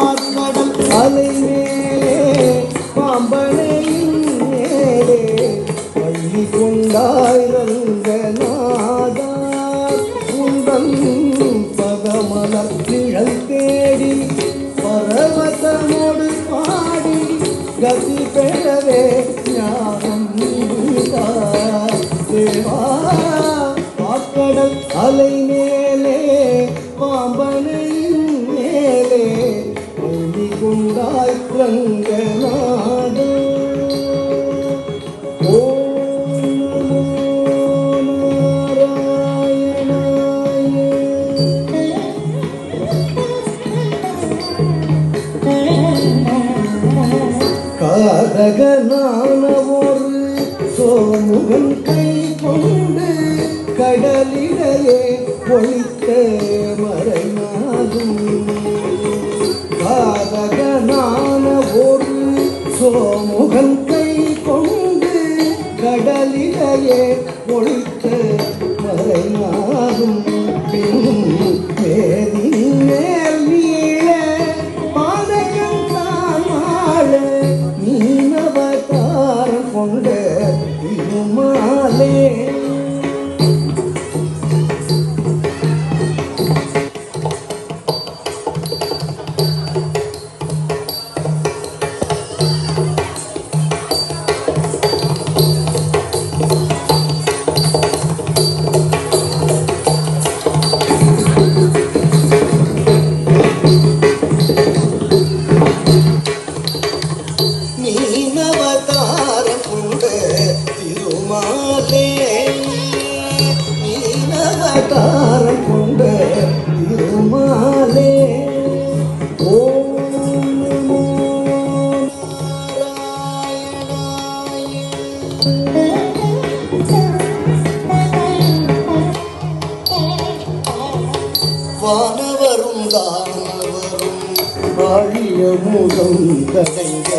பாற்கடல் அலை மேலே பாம்பனையின் மேலே பள்ளி கொண்டாய் ரங்கநாதா உந்தன் பதமலர் கிழல் தேடி பரவசமோடு பாடி கதி பெறவே ஞானம் தேவா பாக்கடல் அலை மேலே கொண்டாய் ரங்கநாதா ஓம் சோமுகன் கை கொண்டு கடலிடையே ஒழித்த சோமுகன் கை கொண்டு கடலிலேயே ஒழித்த மறைநாதும் பின் மேதின் மேல் நீள பாதையம் தான் மீனவதாரம் கொண்ட திருமாலே வானவரும் தானவரும் வாழிய முதம் கடைந்த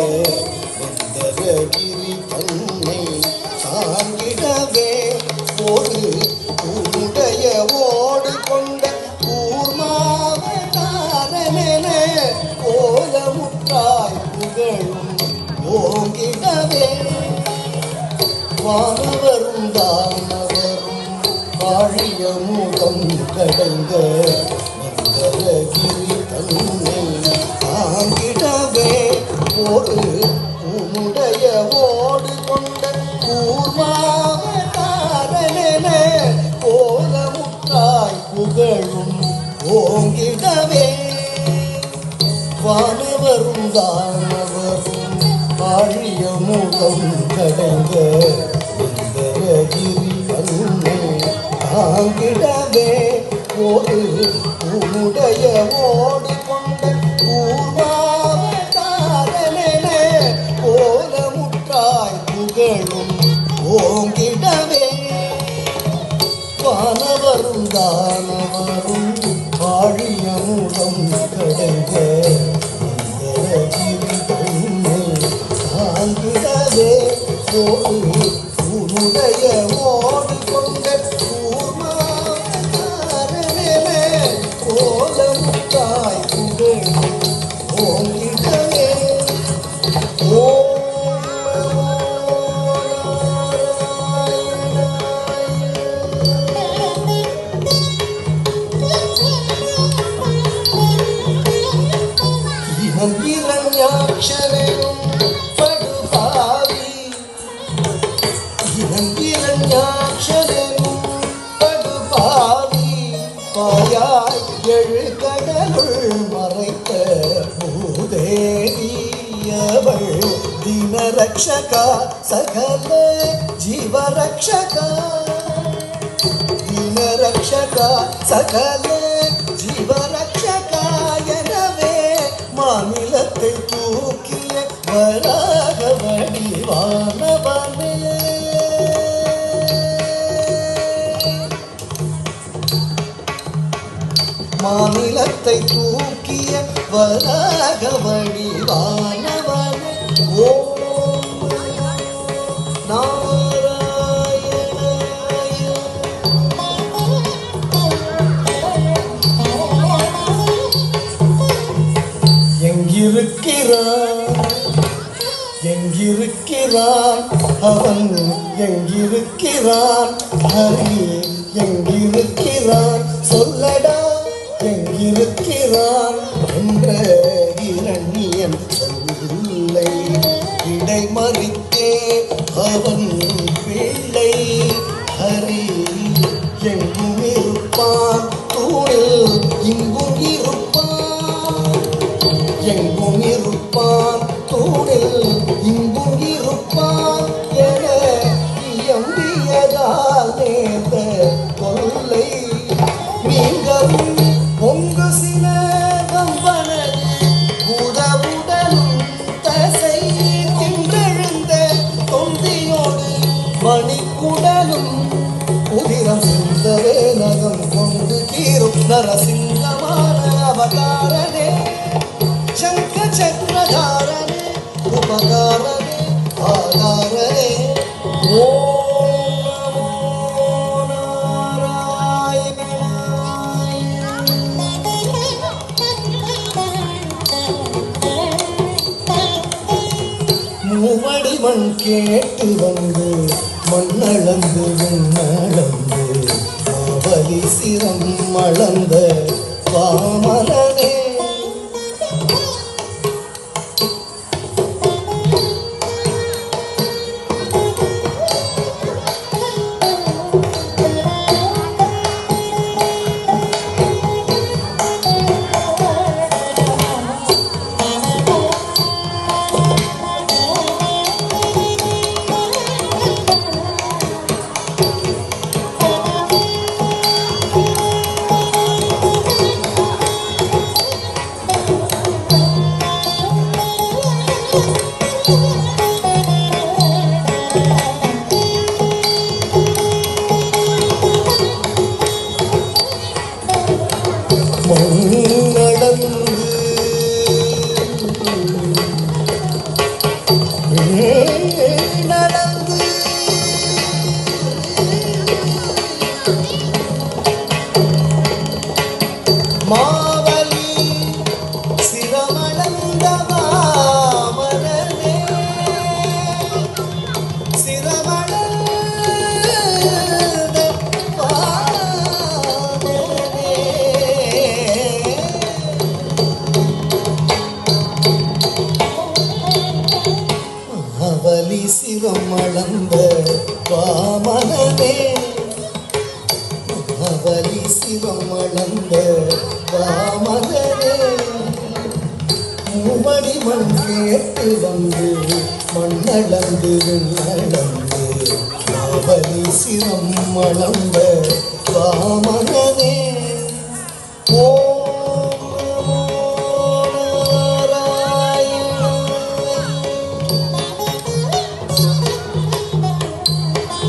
வானவரும் தானவரும் வாழிய மூலம் கடந்த மந்தரகிரி தன்னை தாங்கிடவே ஒரு உன்னுடைய ஓடு கொண்ட கூர்மாவதாரனென கோலமுற்றாய் புகழும் ஓங்கிடவே வானவரும் தானவரும் ஆழிய மூலம் கடந்த தாங்கிடவே ஒரு உடைய ஓடு கொண்ட போல முற்றாய் புகழும் ஓங்கிடவே. வானவரும் தானவரும் பாயாய் எழு மறைத்த பூதேவியவள் தினரக்ஷகா சகல ஜீவரக்ஷகா தினரக்ஷகா சகல மாநிலத்தை தூக்கிய வராக வடிவானவனே. ஓம் எங்கிருக்கிறான்? எங்கிருக்கிறான்? அவன் எங்கிருக்கிறான்? ஹரி எங்கிருக்கிறான்? சொல்லடா. எங்கிருக்கிறான் என்ற இரணியன் சொல்லை இடைமறித்தே அவன் பிள்ளை ஹரி எங்கும் இருப்பான் தூணில் இங்கும் இருப்பான் எங்கும் இருப்பான் தூணில் மூவடிவன் கேட்டு வந்து மண்ணளந்து விண்ணளந்து மாவலி சிரம் அளந்த வாமரனே வாமனே மகாபலி சிவம் அளந்த வாமனே மூவடி மண் கேட்டு வந்து மண்ணளந்து நடந்து அவலி சிவம் அளந்த வாமனே ஓ